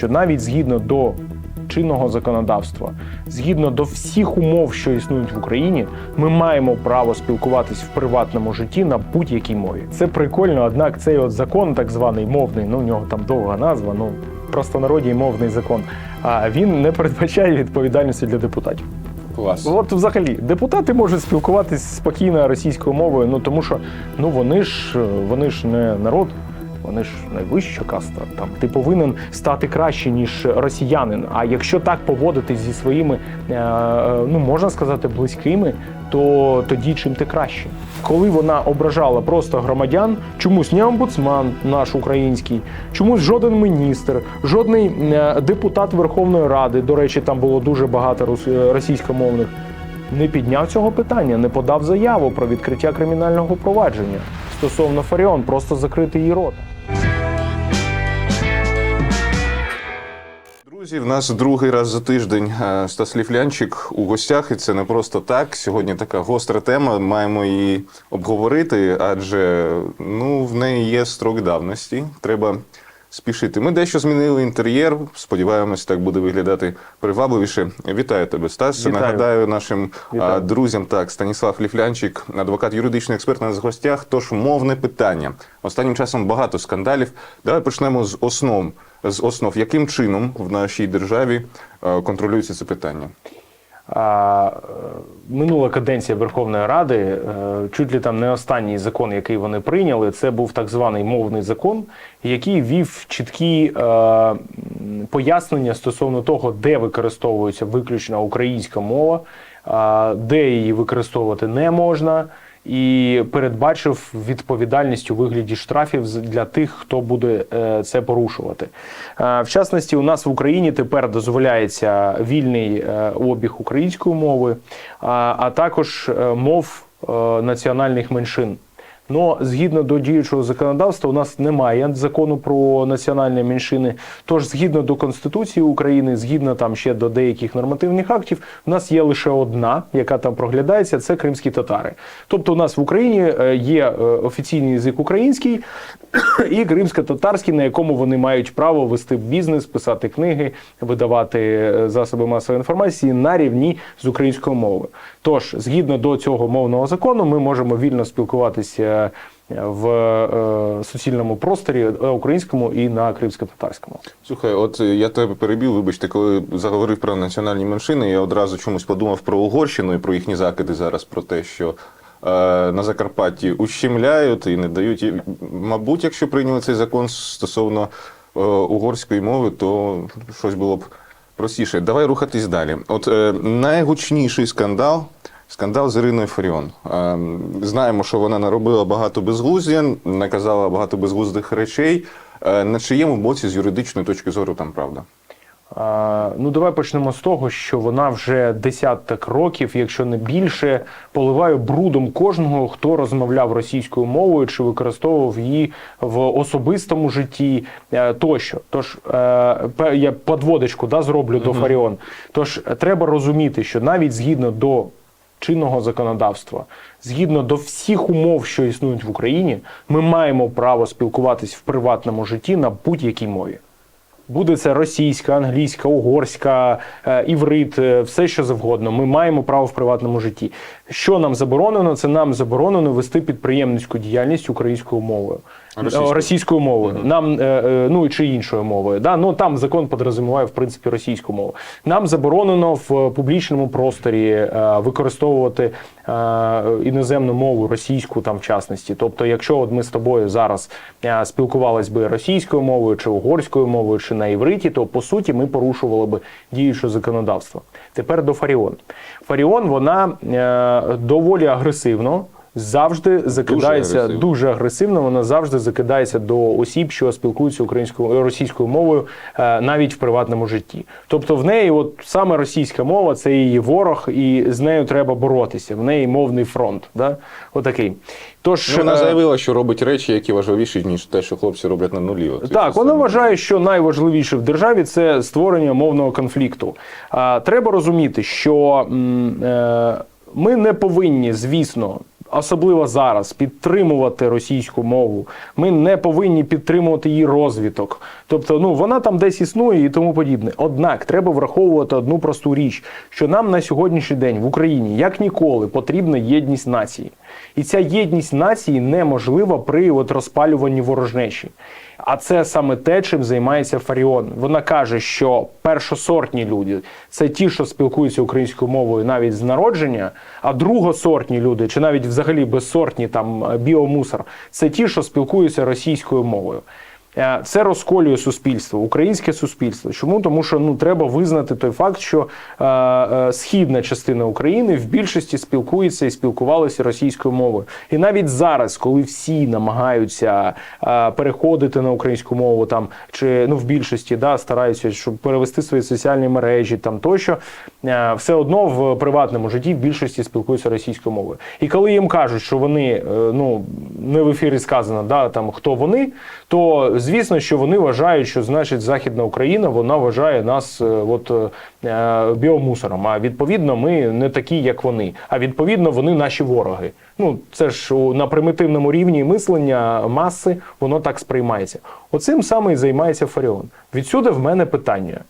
що навіть згідно до чинного законодавства, згідно до всіх умов, що існують в Україні, ми маємо право спілкуватись в приватному житті на будь-якій мові. Це прикольно, однак цей от закон, так званий мовний, ну в нього там довга назва, ну просто народі мовний закон. А він не передбачає відповідальності для депутатів. Клас. От взагалі депутати можуть спілкуватись спокійно російською мовою, ну тому що ну вони ж вони ж не народ. Вони ж найвища каста. Там ти повинен стати краще ніж росіянин. А якщо так поводитись зі своїми, е, ну можна сказати, близькими, то тоді чим ти краще. Коли вона ображала просто громадян, чомусь ні омбудсман наш український, чомусь жоден міністр, жодний е, депутат Верховної Ради, до речі, там було дуже багато е, російськомовних, не підняв цього питання, не подав заяву про відкриття кримінального провадження стосовно Фаріон, просто закрити її рот. Друзі, в нас другий раз за тиждень е, Стас Ліфлянчик у гостях, і це не просто так. Сьогодні така гостра тема. Маємо її обговорити, адже ну, в неї є строк давності. Треба спішити. Ми дещо змінили інтер'єр. Сподіваємось, так буде виглядати привабливіше. Вітаю тебе, Стас. Вітаю. Нагадаю нашим Вітаю. друзям, так, Станіслав Ліфлянчик, адвокат юридичний експерт в гостях. Тож мовне питання. Останнім часом багато скандалів. Давай почнемо з основ. З основ, яким чином в нашій державі е, контролюється це питання? Е, минула каденція Верховної Ради, е, чуть ли там не останній закон, який вони прийняли, це був так званий мовний закон, який вів чіткі пояснення стосовно того, де використовується виключно українська мова, де її використовувати не можна. І передбачив відповідальність у вигляді штрафів для тих, хто буде е, це порушувати. Е, В частності, у нас в Україні тепер дозволяється вільний е, обіг української мови, а також мов національних меншин. Но згідно до діючого законодавства, у нас немає закону про національні меншини. Тож, згідно до Конституції України, згідно там ще до деяких нормативних актів, у нас є лише одна, яка там проглядається, це кримські татари. Тобто, у нас в Україні е, є е, офіційний язик український і кримсько-татарський, на якому вони мають право вести бізнес, писати книги, видавати е, засоби масової інформації на рівні з українською мовою. Тож, згідно до цього мовного закону, ми можемо вільно спілкуватися в е, суцільному просторі е, українському і на кримсько-татарському. Слухай, от е, я тебе перебив, вибачте, коли заговорив про національні меншини, я одразу чомусь подумав про Угорщину і про їхні закиди зараз, про те, що е, на Закарпатті ущемляють і не дають. Мабуть, якщо прийняли цей закон стосовно е, угорської мови, то щось було б простіше. Давай рухатись далі. От е, найгучніший скандал. Скандал з Іриною Фаріон. Е, Знаємо, що вона наробила багато безглуздя, наказала багато безглуздих речей. Е, На чиєму боці з юридичної точки зору там правда? Ну, давай почнемо з того, що вона вже десяток років, якщо не більше, поливає брудом кожного, хто розмовляв російською мовою чи використовував її в особистому житті е, тощо. Тож е, я подводочку да, зроблю до Фаріон. Тож треба розуміти, що навіть згідно до чинного законодавства, згідно до всіх умов, що існують в Україні, ми маємо право спілкуватись в приватному житті на будь-якій мові. Буде це російська, англійська, угорська, е, іврит, е, все що завгодно. Ми маємо право в приватному житті. Що нам заборонено? Це нам заборонено вести підприємницьку діяльність українською мовою. Російською. Е, Російською мовою, нам е, е, ну чи іншою мовою. Да? Ну там закон подрозуміває в принципі російську мову. Нам заборонено в публічному просторі використовувати іноземну мову, російську там в частності. Тобто, якщо от ми з тобою зараз спілкувались би російською мовою чи угорською мовою, чи на івриті, то по суті ми порушували би діюче законодавство. Тепер до Фаріон. Фаріон вона доволі агресивно. Завжди закидається агресивно. дуже агресивно. Вона завжди закидається до осіб, що спілкуються українською російською мовою, е, навіть в приватному житті. Тобто, в неї, от саме російська мова, це її ворог, і з нею треба боротися. В неї мовний фронт. Да? Отакий. Тож Ну, вона е, заявила, що робить речі, які важливіші, ніж те, що хлопці роблять на нулі. От, так, вона вважає, що найважливіше в державі це створення мовного конфлікту. А, треба розуміти, що е, ми не повинні, звісно, особливо зараз, підтримувати російську мову. Ми не повинні підтримувати її розвиток. Тобто, ну вона там десь існує і тому подібне. Однак треба враховувати одну просту річ, що нам на сьогоднішній день в Україні як ніколи потрібна єдність нації. І ця єдність нації неможлива при от розпалюванні ворожнечі. А це саме те, чим займається Фаріон. Вона каже, що першосортні люди це ті, що спілкуються українською мовою навіть з народження, а другосортні люди, чи навіть взагалі безсортні там е, біомусор, це ті, що спілкуються російською мовою. Е, Це розколює суспільство, українське суспільство. Чому? Тому що ну треба визнати той факт, що е, е, східна частина України в більшості спілкується і спілкувалася російською мовою. І навіть зараз, коли всі намагаються переходити на українську мову, там чи ну в більшості да стараються, щоб перевести свої соціальні мережі, там тощо, все одно в приватному житті в більшості спілкуються російською мовою. І коли їм кажуть, що вони е, ну не в ефірі сказано, да там хто вони, то звісно, що вони вважають, що значить Західна Україна вона вважає нас е, от е, біомусором. А відповідно, ми не такі, як вони. А відповідно, вони наші вороги. Ну це ж на примітивному рівні мислення маси воно так сприймається. Оцим саме і займається Фаріон. Відсюди в мене питання: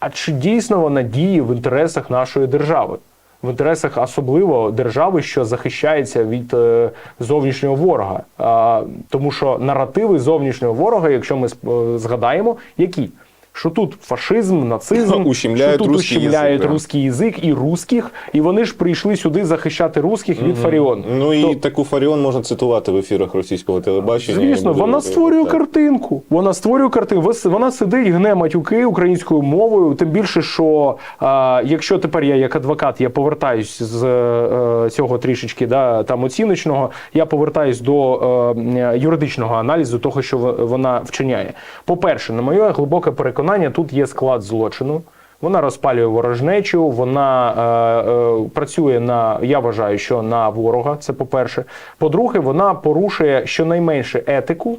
а чи дійсно вона діє в інтересах нашої держави? В інтересах особливо держави, що захищається від е, зовнішнього ворога. А, тому що наративи зовнішнього ворога, якщо ми е, згадаємо, які? Що тут фашизм, нацизм, Ущемляють що тут ущемляють язик, русський язик і русських, і вони ж прийшли сюди захищати русських від Фаріон. Ну і То- таку Фаріон можна цитувати в ефірах російського телебачення. Звісно, вона створює так. картинку. Вона створює картинку. Вона сидить, гне матюки українською мовою. Тим більше, що а, якщо тепер я як адвокат я повертаюсь з е, цього трішечки да, там оціночного, я повертаюсь до е, юридичного аналізу того, що вона вчиняє. По-перше, на моє глибоке переконання, тут є склад злочину. Вона розпалює ворожнечу, вона е, е, працює на, я вважаю, що на ворога. Це по-перше. По-друге, вона порушує щонайменше етику,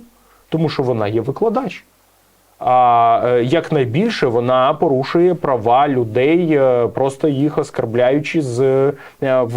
тому що вона є викладач. А е, якнайбільше вона порушує права людей, е, просто їх оскарбляючи з, е, в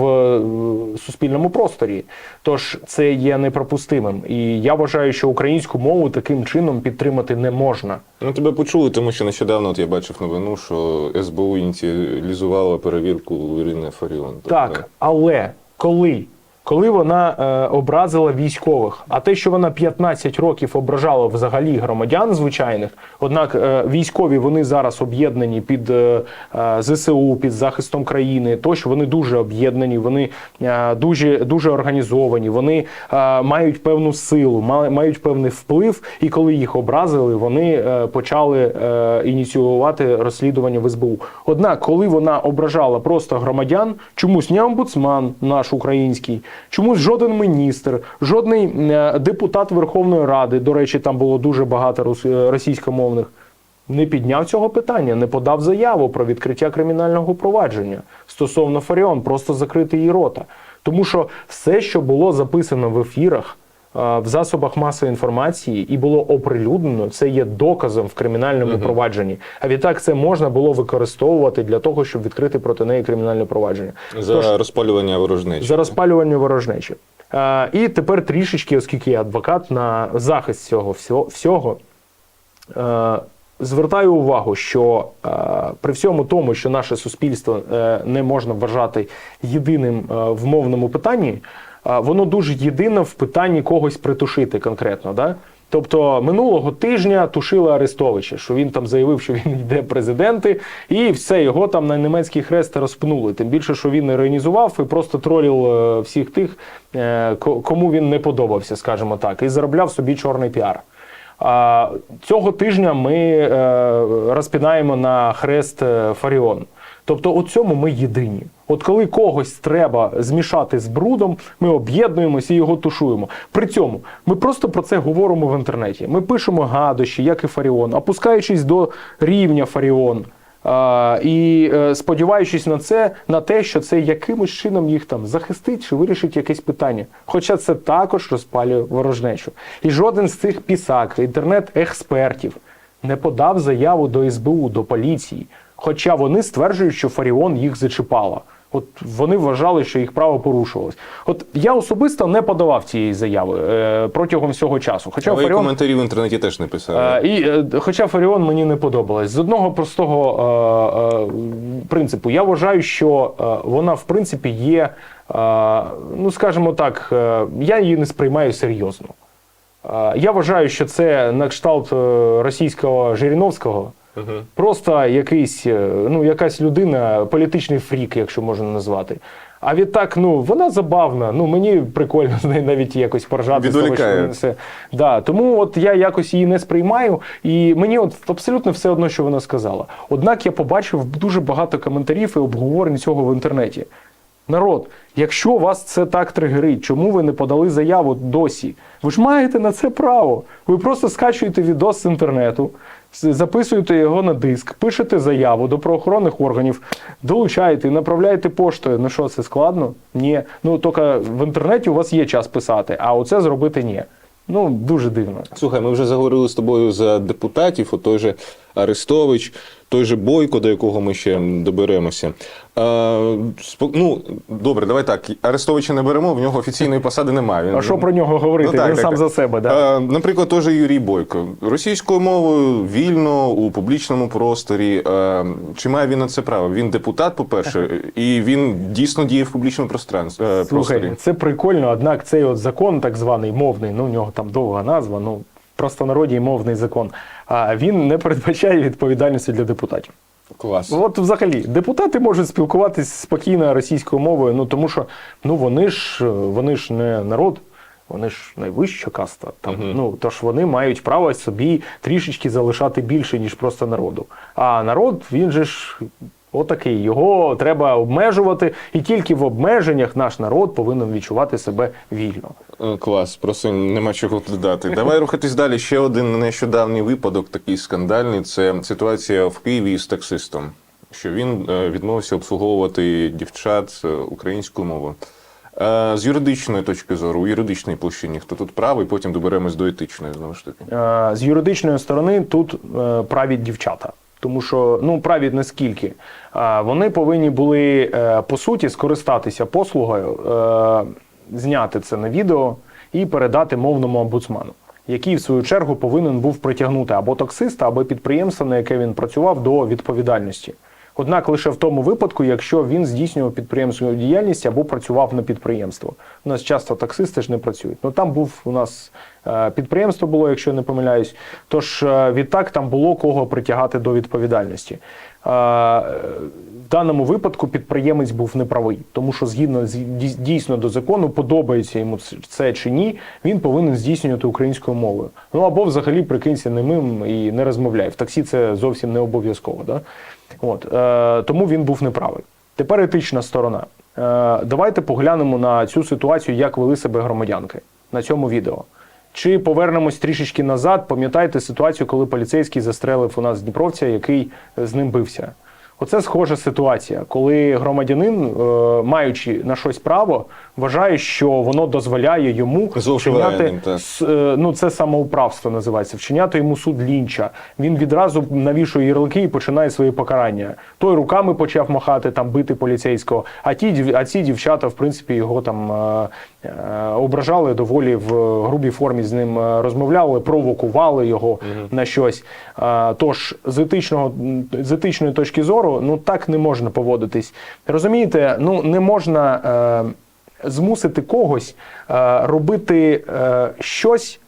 суспільному просторі. Тож це є непропустимим. І я вважаю, що українську мову таким чином підтримати не можна. Ну, тебе почули, тому що нещодавно от я бачив новину, що СБУ ініціалізувала перевірку Ірини Фаріон. Так, але коли? Коли вона е, образила військових, а те, що вона 15 років ображала взагалі громадян звичайних, однак е, військові вони зараз об'єднані під е, е, ЗСУ, під захистом країни, тощо вони дуже об'єднані, вони е, дуже дуже організовані, вони е, мають певну силу, ма- мають певний вплив. І коли їх образили, вони е, почали е, ініціювати розслідування в СБУ. Однак, коли вона ображала просто громадян, чомусь не омбудсман наш український, чомусь жоден міністр, жодний е, депутат Верховної Ради, до речі, там було дуже багато е, російськомовних. Не підняв цього питання, не подав заяву про відкриття кримінального провадження стосовно Фаріон, просто закрити її рота. Тому що все, що було записано в ефірах, в засобах масової інформації і було оприлюднено, це є доказом в кримінальному провадженні. А відтак це можна було використовувати для того, щоб відкрити проти неї кримінальне провадження. За Тож, розпалювання ворожнечі. за розпалювання ворожнечі. Е, і тепер трішечки, оскільки я адвокат на захист цього всього, всього е, звертаю увагу, що е, при всьому тому, що наше суспільство е, не можна вважати єдиним е, в мовному питанні, воно дуже єдине в питанні когось притушити конкретно. Да? Тобто минулого тижня тушили Арестовича, що він там заявив, що він йде президенти, і все його там на німецький хрест розпнули. Тим більше, що він іронізував і просто тролів е, всіх тих, е, кому він не подобався, скажімо так, і заробляв собі чорний піар. А, Цього тижня ми е, розпінаємо на хрест Фаріон. Тобто, у цьому ми єдині. От коли когось треба змішати з брудом, ми об'єднуємося і його тушуємо. При цьому ми просто про це говоримо в інтернеті. Ми пишемо гадощі, як і Фаріон, опускаючись до рівня Фаріон. А, і е, сподіваючись на це, на те, що це якимось чином їх там захистить чи вирішить якесь питання. Хоча це також розпалює ворожнечу. І жоден з цих пісак, інтернет-експертів, не подав заяву до СБУ, до поліції. Хоча вони стверджують, що Фаріон їх зачіпала. От вони вважали, що їх право порушувалось. От я особисто не подавав цієї заяви е, протягом всього часу. Хоча Але і коментарі в інтернеті теж не писали. Е, І, е, хоча Фаріон мені не подобалась. З одного простого е, е, принципу, я вважаю, що е, вона в принципі є, е, ну скажімо так, е, я її не сприймаю серйозно. Е, я вважаю, що це на кшталт е, російського Жириновського. Просто якийсь, е, ну, якась людина, політичний фрік, якщо можна назвати. А відтак, ну, вона забавна. Ну, мені прикольно з нею навіть якось поржати. з того, що все. Да, тому от я якось її не сприймаю, і мені от абсолютно все одно, що вона сказала. Однак я побачив дуже багато коментарів і обговорень цього в інтернеті. Народ, якщо вас це так тригерить, чому ви не подали заяву досі? Ви ж маєте на це право. Ви просто скачуєте відос з інтернету, записуєте його на диск, пишете заяву до правоохоронних органів, долучаєте і направляєте поштою. Ну що, це складно? Ні. Ну тільки в інтернеті у вас є час писати, а оце зробити ні. Ну, дуже дивно. Слухай, ми вже заговорили з тобою за депутатів, той же Арестович, той же Бойко, до якого ми ще доберемося. Спо- ну, добре, давай так. Арестовича не беремо, в нього офіційної посади немає. Він- А що про нього говорити? Ну, так, Він так, сам так. за себе, да? А, наприклад, же Юрій Бойко. Російською мовою вільно у публічному просторі. А, чи має він на це право? Він депутат, по-перше, і він дійсно діє в публічному пространстві. е, Слухай, просторі. це прикольно, однак цей от закон, так званий мовний, ну у нього там довга назва, ну в простонароді мовний закон. А він не передбачає відповідальності для депутатів. Клас. От взагалі, депутати можуть спілкуватись спокійно російською мовою, ну тому що ну вони ж вони ж не народ. Вони ж найвища каста. Там, ну, тож вони мають право собі трішечки залишати більше, ніж просто народу. А народ, він же ж отакий. Його треба обмежувати, і тільки в обмеженнях наш народ повинен відчувати себе вільно. Е, Клас, просто нема чого додати. Давай рухатись далі. Ще один нещодавній випадок, такий скандальний. Це ситуація в Києві з таксистом, що він е, відмовився обслуговувати дівчат е, українською мовою. З юридичної точки зору, у юридичній площині, хто тут правий, потім доберемось до етичної знову ж таки. З юридичної сторони тут праві дівчата. Тому що ну праві наскільки вони повинні були е, по суті скористатися послугою, е, зняти це на відео і передати мовному омбудсману, який в свою чергу повинен був притягнути або таксиста, або підприємство, на яке він працював, до відповідальності. Однак лише в тому випадку, якщо він здійснював підприємську діяльність або працював на підприємство. У нас часто таксисти ж не працюють. Ну там був у нас е, підприємство було, якщо я не помиляюсь. Тож е, відтак там було кого притягати до відповідальності. Е, в даному випадку підприємець був неправий, тому що згідно дійсно до закону, подобається йому це чи ні, він повинен здійснювати українською мовою. Ну або взагалі прикинься немим і не розмовляй. В таксі це зовсім не обов'язково. Да? От, е, тому він був неправий. Тепер етична сторона. Е, давайте поглянемо на цю ситуацію, як вели себе громадянки на цьому відео. Чи повернемось трішечки назад, пам'ятаєте ситуацію, коли поліцейський застрелив у нас Дніпровця, який з ним бився? Оце схожа ситуація, коли громадянин, е, маючи на щось право, вважає, що воно дозволяє йому вчиняти е, ну це самоуправство називається. Вчиняти йому суд лінча. Він відразу навішує ярлики і починає свої покарання. Той руками почав махати, там бити поліцейського. А ті а ці дівчата, в принципі, його там е, е, ображали доволі в грубій формі з ним розмовляли, провокували його на щось. Е, Тож з етичного з етичної точки зору, ну так не можна поводитись. Розумієте, ну не можна. Е, змусити когось е, робити е, щось,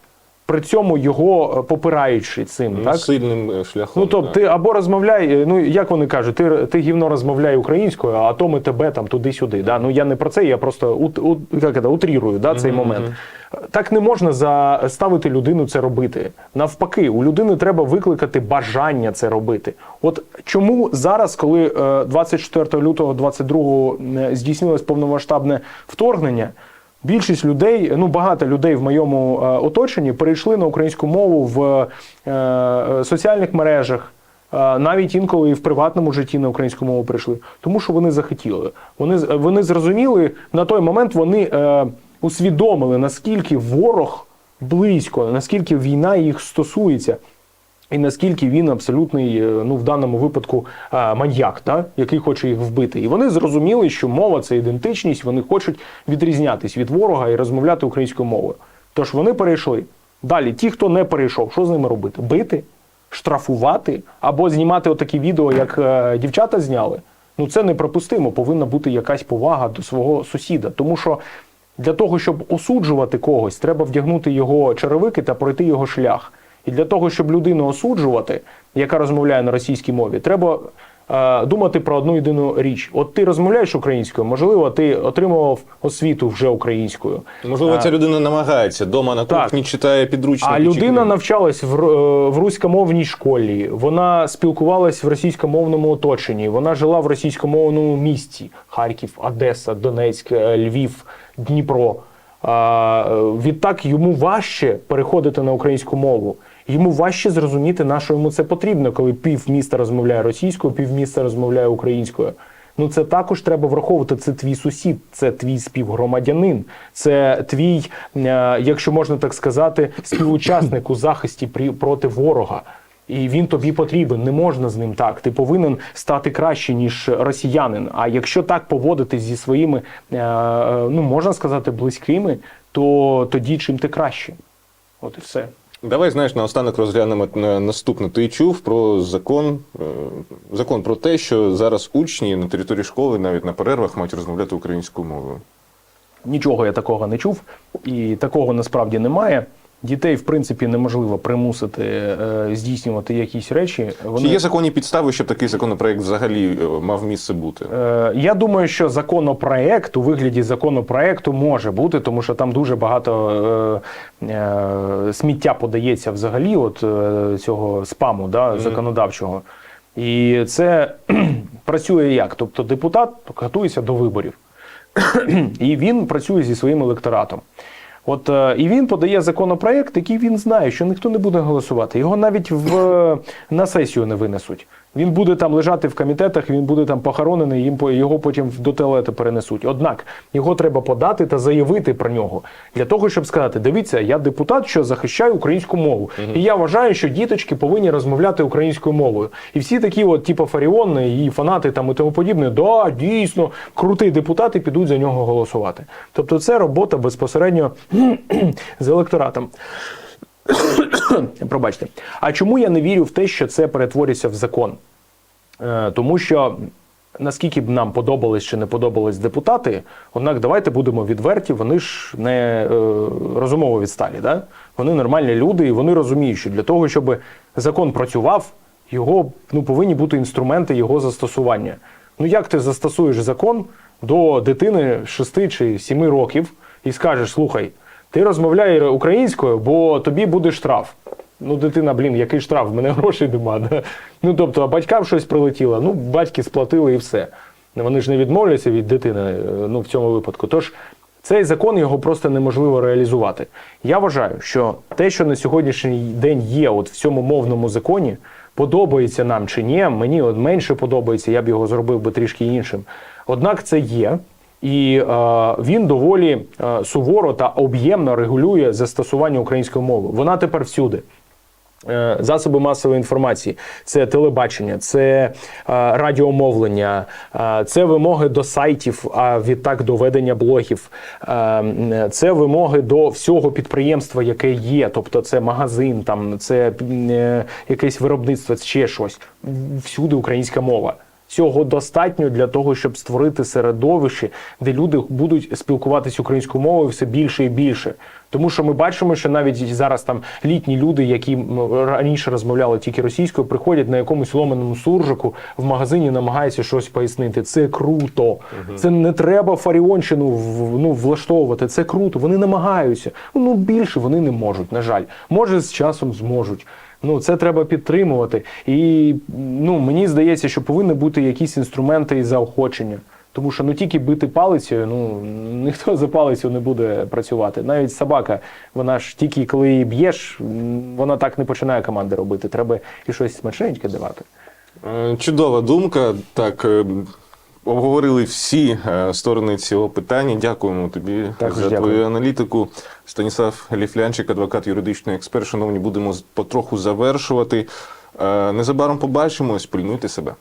при цьому його е, попираючи цим. так? Сильним е, шляхом. Ну, тобто, ти або розмовляй, е, ну як вони кажуть, ти, ти гівно розмовляй українською, а то ми тебе там туди-сюди. Да? Ну я не про це, я просто ут, ут, як це, утрірую да, цей момент. Так не можна заставити людину це робити. Навпаки, у людини треба викликати бажання це робити. От чому зараз, коли е, 24 лютого 22 е, здійснилось повномасштабне вторгнення, Більшість людей, ну багато людей в моєму е, оточенні перейшли на українську мову в е, соціальних мережах, е, навіть інколи і в приватному житті на українську мову прийшли, тому що вони захотіли. Вони вони зрозуміли на той момент, вони е, усвідомили наскільки ворог близько, наскільки війна їх стосується. І наскільки він абсолютний, е, ну в даному випадку, е, маньяк, да? який хоче їх вбити. І вони зрозуміли, що мова це ідентичність, вони хочуть відрізнятись від ворога і розмовляти українською мовою. Тож вони перейшли. Далі, ті, хто не перейшов, що з ними робити? Бити, штрафувати або знімати отакі відео, як е, дівчата зняли. Ну це неприпустимо. Повинна бути якась повага до свого сусіда. Тому що для того, щоб осуджувати когось, треба вдягнути його черевики та пройти його шлях. І для того, щоб людину осуджувати, яка розмовляє на російській мові, треба е, думати про одну єдину річ. От ти розмовляєш українською, можливо, ти отримував освіту вже українською. Можливо, ця людина намагається дома на Так. читає підручники. А людина книги. навчалась в, е, в руськомовній школі. Вона спілкувалась в російськомовному оточенні. Вона жила в російськомовному місті: Харків, Одеса, Донецьк, е, Львів, Дніпро. А, е, відтак йому важче переходити на українську мову. Йому важче зрозуміти, на що йому це потрібно, коли пів міста розмовляє російською, пів міста розмовляє українською. Ну це також треба враховувати. Це твій сусід, це твій співгромадянин, це твій, е, якщо можна так сказати, співучасник у захисті проти ворога. І він тобі потрібен, не можна з ним так. Ти повинен стати краще, ніж росіянин. А якщо так поводитись зі своїми, е, е, ну можна сказати, близькими, то тоді чим ти краще? От і все. Давай, знаєш, наостанок розглянемо е, наступне. Ти чув про закон, е, закон про те, що зараз учні на території школи навіть на перервах мають розмовляти українською мовою. Нічого я такого не чув, і такого насправді немає. Дітей, в принципі, неможливо примусити е, здійснювати якісь речі. Чи є законні підстави, щоб такий законопроект взагалі е, мав місце бути? Е, Я думаю, що законопроект у вигляді законопроекту може бути, тому що там дуже багато сміття подається взагалі, от цього спаму да, законодавчого. І це працює як? Тобто депутат готується до виборів, і він працює зі своїм електоратом. От е, і він подає законопроект, який він знає, що ніхто не буде голосувати. Його навіть в на сесію не винесуть. Він буде там лежати в комітетах, він буде там похоронений, їм його потім до туалету перенесуть. Однак його треба подати та заявити про нього для того, щоб сказати: дивіться, я депутат, що захищаю українську мову, і я вважаю, що діточки повинні розмовляти українською мовою. І всі такі, от, типу Фаріон і фанати там і тому подібне, да, дійсно, крутий депутат і підуть за нього голосувати. Тобто, це робота безпосередньо з електоратом. Пробачте. А чому я не вірю в те, що це перетвориться в закон? Е, тому що наскільки б нам подобались чи не подобались депутати, однак давайте будемо відверті, вони ж не е, розумово відсталі. Да? Вони нормальні люди, і вони розуміють, що для того, щоб закон працював, його ну, повинні бути інструменти його застосування. Ну як ти застосуєш закон до дитини 6 чи 7 років і скажеш, слухай, ти розмовляй українською, бо тобі буде штраф. Ну, дитина, блін, який штраф, в мене грошей нема. Да? Ну, тобто, а батькам щось прилетіло, ну, батьки сплатили і все. Вони ж не відмовляться від дитини е, ну, в цьому випадку. Тож цей закон його просто неможливо реалізувати. Я вважаю, що те, що на сьогоднішній день є от в цьому мовному законі, подобається нам чи ні, мені от менше подобається, я б його зробив би трішки іншим. Однак це є. І е, він доволі е, суворо та об'ємно регулює застосування української мови. Вона тепер всюди. Е, Засоби масової інформації, це телебачення, це е, радіомовлення, е, це вимоги до сайтів, а відтак до ведення блогів, е, це вимоги до всього підприємства, яке є, тобто це магазин, там це е, якесь виробництво, ще щось. Всюди українська мова. Цього достатньо для того, щоб створити середовище, де люди будуть спілкуватися українською мовою все більше і більше. Тому що ми бачимо, що навіть зараз там літні люди, які раніше розмовляли тільки російською, приходять на якомусь ломаному суржику в магазині, намагаються щось пояснити. Це круто. Це не треба фаріонщину ну, влаштовувати. Це круто. Вони намагаються. Ну більше вони не можуть. На жаль, може з часом зможуть. Ну, це треба підтримувати. І ну, мені здається, що повинні бути якісь інструменти і заохочення. Тому що ну тільки бити палицею, ну ніхто за палицю не буде працювати. Навіть собака, вона ж тільки коли її б'єш, вона так не починає команди робити. Треба і щось смачненьке давати. Е, Чудова думка. Так, е, обговорили всі е, сторони цього питання. Дякуємо тобі Також за дякую. твою аналітику. Станіслав Ліфлянчик, адвокат юридичний експерт. Шановні, будемо потроху завершувати. Е, Незабаром побачимось. Пильнуйте себе.